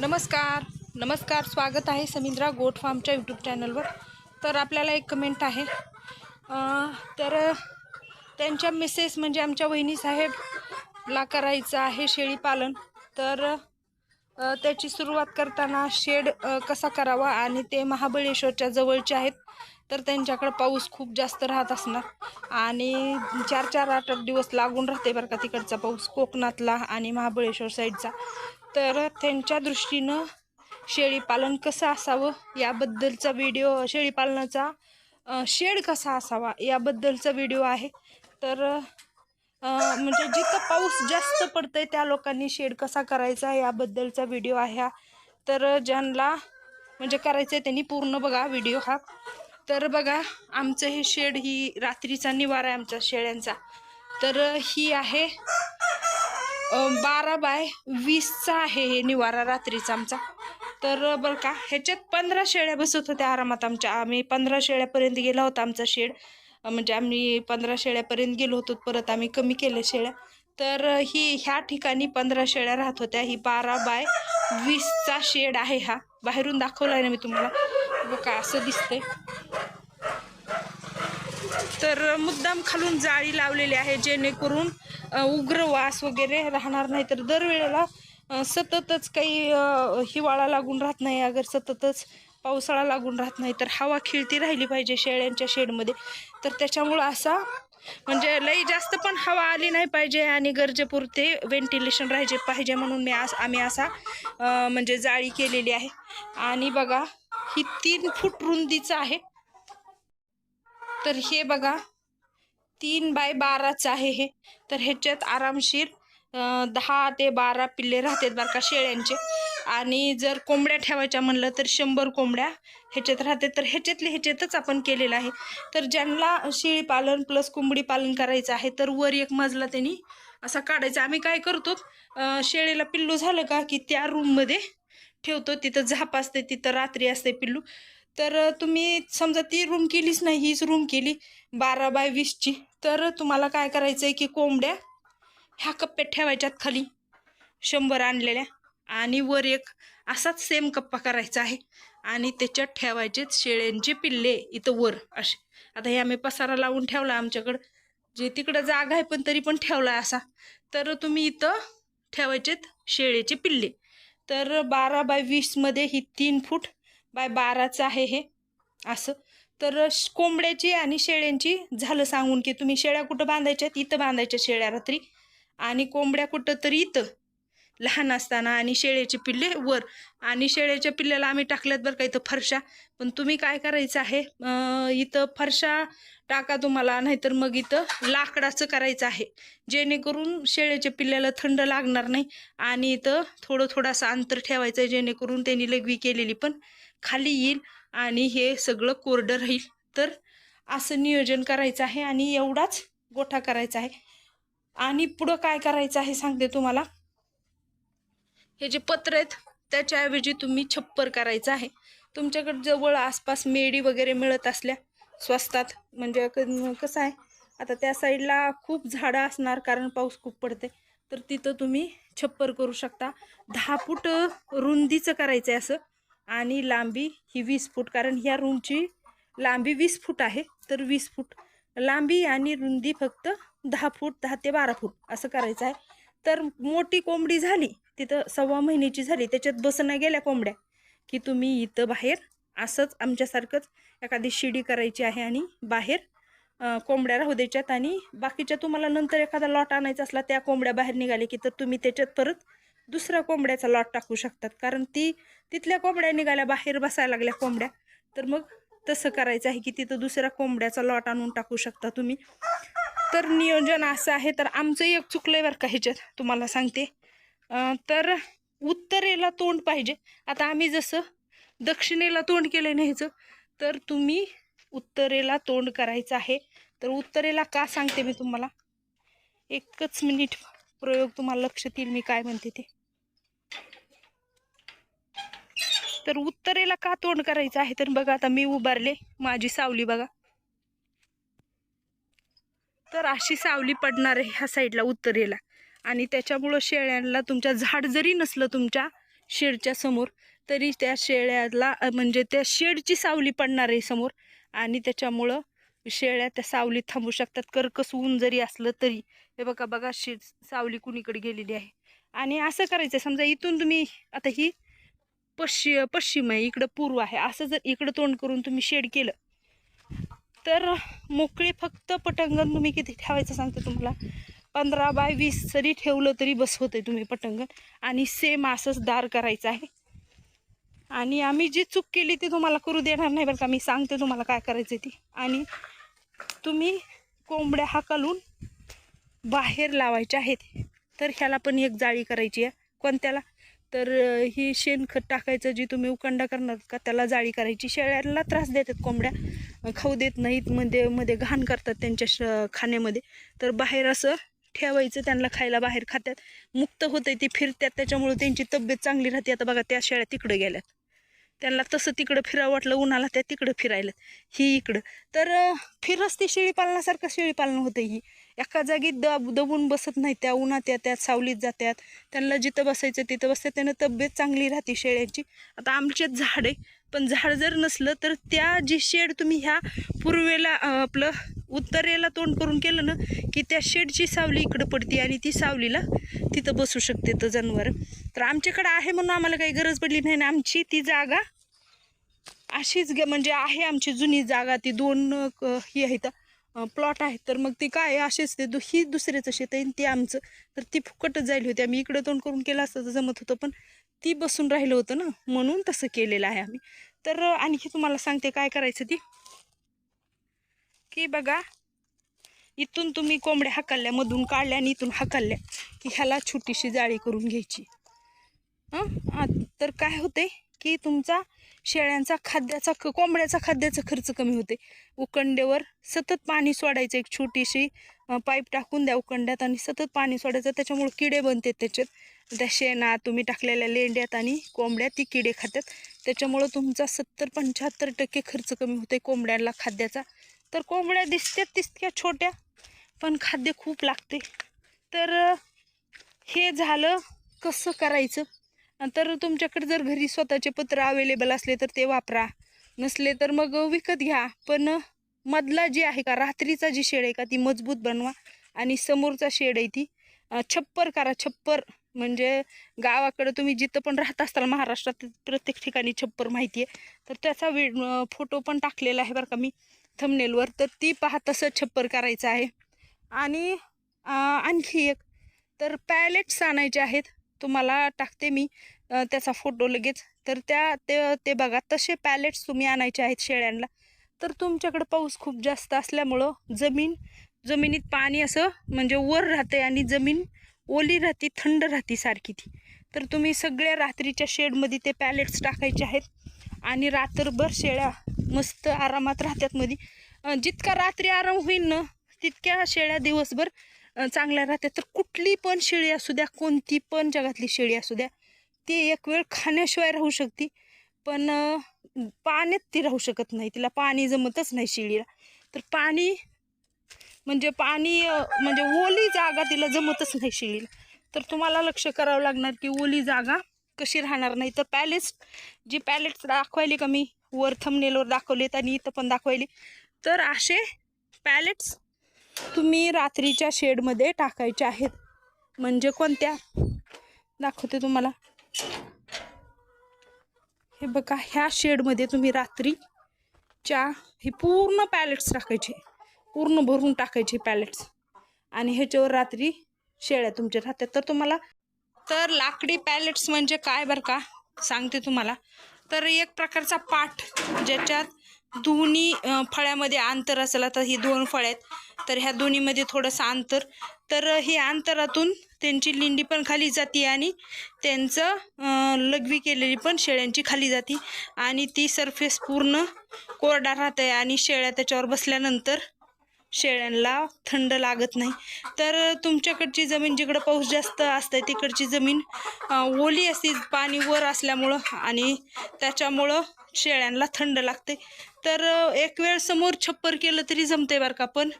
नमस्कार. नमस्कार. स्वागत आहे समिंद्रा गोट फार्मच्या यूट्यूब चॅनलवर तर आपल्याला एक कमेंट आहे. तर त्यांच्या मिसेस म्हणजे आमच्या वहिनी साहेबला करायचं आहे शेळीपालन तर त्याची सुरुवात करताना शेड कसा करावा आणि ते महाबळेश्वरच्या जवळचे आहेत. तर त्यांच्याकडं पाऊस खूप जास्त राहत असणार. आणि चार चार आठ आठ दिवस लागून राहते बरं का तिकडचा पाऊस. कोकणातला आणि महाबळेश्वर साईडचा तर त्यांच्या दृष्टीनं शेळीपालन कसं असावं? याबद्दलचा व्हिडिओ शेळीपालनाचा शेड कसा असावा? याबद्दलचा व्हिडिओ आहे. तर म्हणजे जिथं पाऊस जास्त पडतंय त्या लोकांनी शेड कसा करायचा? याबद्दलचा व्हिडिओ आहे हा. तर ज्यांना म्हणजे करायचं आहे त्यांनी पूर्ण बघा व्हिडिओ हा. तर बघा आमचं हे शेड ही रात्रीचा निवारा आहे आमच्या शेळ्यांचा. तर ही आहे बारा बाय वीसचा आहे हे निवारा रात्रीचा आमचा. तर बरं का ह्याच्यात पंधरा शेळ्या बसत होत्या आरामात आमच्या. आम्ही पंधरा शेळ्यापर्यंत गेला होता आमचा शेड. म्हणजे आम्ही पंधरा शेळ्यापर्यंत गेलो होतो परत आम्ही कमी केल्या शेळ्या. तर ही ह्या ठिकाणी पंधरा शेळ्या राहत होत्या. ही बारा बाय वीसचा शेड आहे हा. बाहेरून दाखवला आहे ना मी तुम्हाला. बघा असं दिसतंय. तर मुद्दाम खालून जाळी लावलेली आहे जेणेकरून उग्र वास वगैरे राहणार नाही. तर दरवेळेला सततच काही हिवाळा लागून राहत नाही अगर सततच पावसाळा लागून राहत नाही तर हवा खिळती राहिली पाहिजे शेळ्यांच्या शेडमध्ये. तर त्याच्यामुळं असा म्हणजे लई जास्त पण हवा आली नाही पाहिजे आणि गरजेपुरते व्हेंटिलेशन राहायचे पाहिजे म्हणून मी आस आम्ही असा म्हणजे जाळी केलेली आहे. आणि बघा ही तीन फूट रुंदीचं आहे. तर हे बघा तीन बाय बाराच आहे हे. तर ह्याच्यात आरामशीर दहा ते बारा पिल्ले राहतात बरं का शेळ्यांचे. आणि जर कोंबड्या ठेवायच्या म्हणलं तर शंभर कोंबड्या ह्याच्यात राहते तर ह्याच्यातले ह्याच्यातच आपण केलेलं आहे. तर ज्यांना शेळी पालन प्लस कोंबडी पालन करायचं आहे तर वर एक मजला त्यांनी असा काढायचा. आम्ही काय करतो शेळीला पिल्लू झालं का की त्या रूममध्ये ठेवतो. तिथं झाप असते तिथं रात्री असते पिल्लू. तर तुम्ही समजा ती रूम केलीच नाही हीच रूम केली बारा बाय वीसची तर तुम्हाला काय करायचं आहे की कोंबड्या ह्या कप्प्यात ठेवायच्यात खाली शंभर आणलेल्या आणि वर एक असाच सेम कप्पा करायचा आहे. आणि त्याच्यात ठेवायचे शेळ्यांचे पिल्ले इथं वर असे. आता हे आम्ही पसारा लावून ठेवला आमच्याकडं. जे तिकडं जागा आहे पण तरी पण ठेवला असा. तर तुम्ही इथं ठेवायचेत शेळ्याचे पिल्ले. तर बारा बाय वीसमध्ये ही तीन फूट बाय बाराचं आहे हे असं. तर कोंबड्याची आणि शेळ्यांची झालं सांगून की तुम्ही शेळ्या कुठं बांधायच्यात इथं बांधायच्या शेळ्या रात्री. आणि कोंबड्या कुठं तरी इथं लहान असताना आणि शेळ्याचे पिल्ले वर. आणि शेळ्याच्या पिल्ल्याला आम्ही टाकल्यात बरं का इथं फरशा. पण तुम्ही काय करायचं आहे? इथं फरशा टाका तुम्हाला नाहीतर मग इथं लाकडाचं करायचं आहे. जेणेकरून शेळ्याच्या पिल्ल्याला थंड लागणार नाही. आणि इथं थोडं थोडासा अंतर ठेवायचं आहे जेणेकरून त्यांनी लघवी केलेली पण खाली येईल आणि हे सगळं कोरडं राहील. तर असं नियोजन करायचं आहे आणि एवढाच गोठा करायचा आहे. आणि पुढं काय करायचं आहे सांगते तुम्हाला? हे जे पत्र आहेत त्याच्याऐवजी तुम्ही छप्पर करायचं आहे. तुमच्याकडे जवळ आसपास मेडी वगैरे मिळत असल्या स्वस्तात. म्हणजे कसं आहे आता त्या साईडला खूप झाडं असणार कारण पाऊस खूप पडते. तर तिथं तुम्ही छप्पर करू शकता. दहा फूट रुंदीचं करायचं आहे असं. आणि लांबी ही वीस फूट कारण ह्या रूमची लांबी वीस फूट आहे तर वीस फूट. लांबी आणि रुंदी फक्त दहा फूट दहा ते बारा फूट असं करायचं आहे. तर मोठी कोंबडी झाली तिथं सव्वा महिन्याची झाली त्याच्यात बसणं गेल्या कोंबड्या की तुम्ही इथं बाहेर असंच आमच्यासारखंच एखादी शिडी करायची आहे आणि बाहेर कोंबड्या राहू द्यायच्यात आणि बाकीच्या तुम्हाला नंतर एखादा लॉट आणायचा असला त्या कोंबड्या बाहेर निघाले की तर तुम्ही त्याच्यात परत दुसऱ्या कोंबड्याचा लॉट टाकू शकतात. कारण ती तिथल्या कोंबड्या निघाल्या बाहेर बसायला लागल्या कोंबड्या. तर मग तसं करायचं आहे की तिथं दुसऱ्या कोंबड्याचा लॉट आणून टाकू शकता तुम्ही. तर नियोजन असं आहे. तर आमचं एक चुकलंय बरं का ह्याच्यात तुम्हाला सांगते. तर उत्तरेला तोंड पाहिजे. आता आम्ही जसं दक्षिणेला तोंड केलं नाही ह्याचं तर तुम्ही उत्तरेला तोंड करायचं आहे. तर उत्तरेला का सांगते मी तुम्हाला? एकच मिनिट प्रयोग तुम्हाला लक्षात येईल मी काय म्हणते ते. तर उत्तरेला का तोंड करायचं आहे? तर बघा आता मी उभारले. माझी सावली बघा. तर अशी सावली पडणार आहे ह्या साईडला उत्तरेला. आणि त्याच्यामुळं शेळ्यांना तुमच्या झाड जरी नसलं तुमच्या शेडच्या समोर तरी त्या शेळ्याला म्हणजे त्या शेडची सावली पडणार आहे समोर. आणि त्याच्यामुळं शेळ्या त्या सावलीत थांबू शकतात. कर्कस ऊन जरी असलं तरी. हे बघा बघा शे सावली कुणीकडे गेलेली आहे. आणि असं करायचं समजा इथून तुम्ही आता ही पश्चि पश्चिम आहे इकडं पूर्व आहे. असं जर इकडं तोंड करून तुम्ही शेड केलं तर मोकळे फक्त पटंगण तुम्ही किती ठेवायचं सांगते तुम्हाला? पंधरा बाय वीस जरी ठेवलं तरी बस होते तुम्ही पटंगण आणि सेम असंच दार करायचं आहे. आणि आम्ही जी चूक केली ती तुम्हाला करू देणार नाही बरं का. मी सांगते तुम्हाला काय करायचं ती. आणि तुम्ही कोंबड्या हाकलून बाहेर लावायच्या आहेत. तर ह्याला पण एक जाळी करायची आहे. कोणत्याला? तर ही शेणखत टाकायचं जी तुम्ही उकंडा करणार का त्याला जाळी करायची. शेळ्याला त्रास देतात कोंबड्या. खाऊ देत नाहीत मध्ये मध्ये घाण करतात त्यांच्या श खाण्यामध्ये. तर बाहेर असं ठेवायचं त्यांना खायला बाहेर खात्यात. मुक्त होते ती फिरतात त्याच्यामुळे त्यांची तब्येत चांगली राहते. आता बघा त्या शेळ्या तिकडे गेल्यात. त्यांना तसं तिकडं फिरावं वाटलं उन्हाला त्या तिकडं फिरायला ही इकडं. तर अं, फिरस ती शेळी पालनासारखं शेळी पालन होतं ही. एका जागी दब दबून बसत नाही त्या उन्हात येतात सावलीत जातात त्यांना जिथं बसायचं तिथं बसतात त्यानं तब्येत चांगली राहते शेळ्यांची. आता आमच्यात झाड आहे पण झाड जर नसलं तर त्या जी शेड तुम्ही ह्या पूर्वेला आपलं उत्तरेला तोंड करून केलं ना की त्या शेडची सावली इकडं पडते आणि ती सावलीला तिथं बसू शकते तर जनावर. तर आमच्याकडं आहे म्हणून आम्हाला काही गरज पडली नाही ना आमची ती जागा अशीच ग म्हणजे आहे आमची जुनी जागा ती दोन ही आहेत. प्लॉट आहे तर मग ती काय असेच ते दु ही दुसऱ्याचं शेत आहे आणि ते आमचं. तर ती फुकटच जायली होती. आम्ही इकडं तोंड करून केलं असतं तर जमत होतं पण ती बसून राहिलं होतं ना. म्हणून तसं केलेलं आहे आम्ही. तर आणखी तुम्हाला सांगते काय करायचं ती. की बघा इथून तुम्ही कोंबड्या हाकलल्या मधून काढल्या आणि इथून हाकलल्या की ह्याला छोटीशी जाळी करून घ्यायची. हां तर काय होते की तुमचा शेळ्यांचा खाद्याचा ख कोंबड्याचा खाद्याचा खर्च कमी होते. उकंड्यावर सतत पाणी सोडायचं एक छोटीशी पाईप टाकून द्या उकंड्यात आणि सतत पाणी सोडायचं. त्याच्यामुळे किडे बनतात त्याच्यात. त्या शेणात तुम्ही टाकलेल्या लेंड्यात आणि कोंबड्या ती किडे खातात. त्याच्यामुळं तुमचा सत्तर पंच्याहत्तर टक्के खर्च कमी होते कोंबड्यांना खाद्याचा. तर कोंबड्या दिसतात तितक्या छोट्या पण खाद्य खूप लागते. तर हे झालं कसं करायचं? तर तुमच्याकडे जर घरी स्वतःचे पत्र अवेलेबल असले तर ते वापरा. नसले तर मग विकत घ्या. पण मधला जी आहे का रात्रीचा जी शेड आहे का ती मजबूत बनवा. आणि समोरचा शेड आहे ती छप्पर करा. छप्पर म्हणजे गावाकडं तुम्ही जिथं पण राहत असताल महाराष्ट्रात प्रत्येक ठिकाणी छप्पर माहिती आहे तर त्याचा वे फोटो पण टाकलेला आहे बरं का मी थमनेलवर तर ती पहा तसं छप्पर करायचं आहे. आणि आणखी एक. तर पॅलेट्स आणायचे आहेत. तुम्हाला टाकते मी त्याचा फोटो लगेच. तर त्या ते ते बघा तसे पॅलेट्स तुम्ही आणायचे आहेत शेळ्यांना. तर तुमच्याकडे पाऊस खूप जास्त असल्यामुळं जमीन जमिनीत पाणी असं म्हणजे वर राहते आणि जमीन ओली राहते थंड राहते सारखी ती. तर तुम्ही सगळ्या रात्रीच्या शेडमध्ये ते पॅलेट्स टाकायचे आहेत आणि रात्रभर शेळ्या मस्त आरामात राहतात मध्ये जितका रात्री आराम होईल ना तितक्या शेळ्या दिवसभर चांगल्या राहतात तर कुठली पण शेळी असू द्या कोणती पण जगातली शेळी असू द्या ती एक वेळ खाण्याशिवाय राहू शकते. पण पाण्यात ती राहू शकत नाही. तिला पाणी जमतच नाही शेळीला. तर पाणी म्हणजे पाणी म्हणजे ओली जागा तिला जमतच नाही शेळीला. तर तुम्हाला लक्ष करावं लागणार की ओली जागा कशी राहणार नाही. तर पॅलेस जी पॅलेट्स दाखवायली का मी वर थमनेलवर दाखवलेत आणि इथं पण दाखवायली. तर असे पॅलेट्स तुम्ही रात्रीच्या शेडमध्ये टाकायचे आहेत. म्हणजे कोणत्या? दाखवते तुम्हाला. हे बघा ह्या शेडमध्ये तुम्ही रात्रीच्या हे पूर्ण पॅलेट्स टाकायचे. पूर्ण भरून टाकायचे पॅलेट्स आणि ह्याच्यावर रात्री शेळ्या तुमच्या राहतात. तर तुम्हाला तर लाकडी पॅलेट्स म्हणजे काय बरं का? सांगते तुम्हाला. तर एक प्रकारचा पाठ ज्याच्यात दोन्ही फळ्यामध्ये अंतर असेल आता ही दोन फळ्या आहेत तर ह्या दोन्हीमध्ये थोडंसं अंतर. तर हे अंतरातून त्यांची लिंडी पण खाली जाते आणि त्यांचं लघवी केलेली पण शेळ्यांची खाली जाते. आणि ती सरफेस पूर्ण कोरडा राहते आणि शेळ्या त्याच्यावर बसल्यानंतर शेळ्यांना थंड लागत नाही. तर तुमच्याकडची जमीन जिकडं पाऊस जास्त असते तिकडची जमीन ओली असते पाणी वर असल्यामुळं आणि त्याच्यामुळं शेळ्यांना थंड लागते. तर एक वेळ समोर छप्पर केलं तरी जमते बरं का पण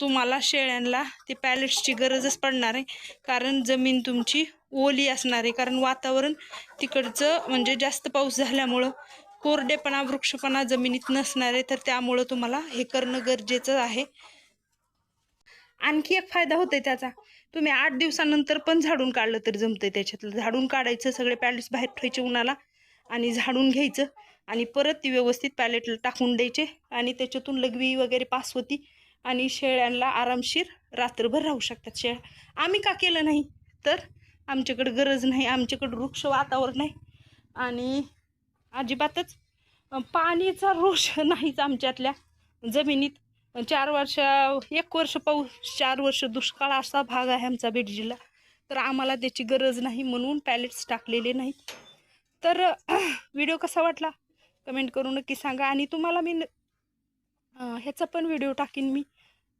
तुम्हाला शेळ्यांना ते पॅलेट्सची गरजच पडणार आहे. कारण जमीन तुमची ओली असणार आहे. कारण वातावरण तिकडचं म्हणजे जास्त पाऊस झाल्यामुळं कोरडेपणा वृक्षपणा जमिनीत नसणार आहे तर त्यामुळं तुम्हाला हे करणं गरजेचं आहे. आणखी एक फायदा होतोय त्याचा. तुम्ही आठ दिवसानंतर पण झाडून काढलं तर जमतंय त्याच्यातलं. झाडून काढायचं सगळे पॅलेट्स बाहेर ठेवायचे उन्हाला आणि झाडून घ्यायचं आणि परत ती व्यवस्थित पॅलेटला टाकून द्यायचे आणि त्याच्यातून लघवी वगैरे पास होती आणि शेळ्यांना आरामशीर रात्रभर राहू शकतात. शेळ्या आम्ही का केलं नाही? तर आमच्याकडं गरज नाही आमच्याकडं वृक्ष वातावरण आहे आणि अजिबातच. पाणीचा रोष नाहीच आमच्यातल्या जमिनीत. चार वर्ष एक वर्ष पाऊस चार वर्ष दुष्काळ असा भाग आहे आमचा बीड जिल्हा तर आम्हाला त्याची गरज नाही म्हणून पॅलेट्स टाकलेले नाहीत. तर व्हिडिओ कसा वाटला? कमेंट करून नक्की सांगा. आणि तुम्हाला मी न- ह्याचा पण व्हिडिओ टाकीन मी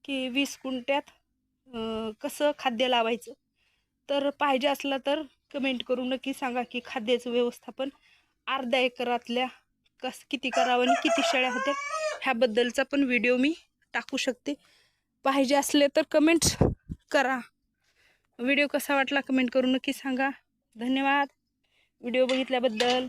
की वीस कुंट्यात कसं खाद्य लावायचं. तर पाहिजे असला तर कमेंट करून नक्की सांगा की खाद्याचं व्यवस्थापन अर्ध्या एकरातल्या कस किती करावं आणि किती शेळ्या होत्या ह्याबद्दलचा पण व्हिडिओ मी टाकू शकते. पाहिजे असले तर कमेंट्स करा. व्हिडिओ कसा वाटला कमेंट करून नक्की सांगा. धन्यवाद. व्हिडिओ बघितल्याबद्दल.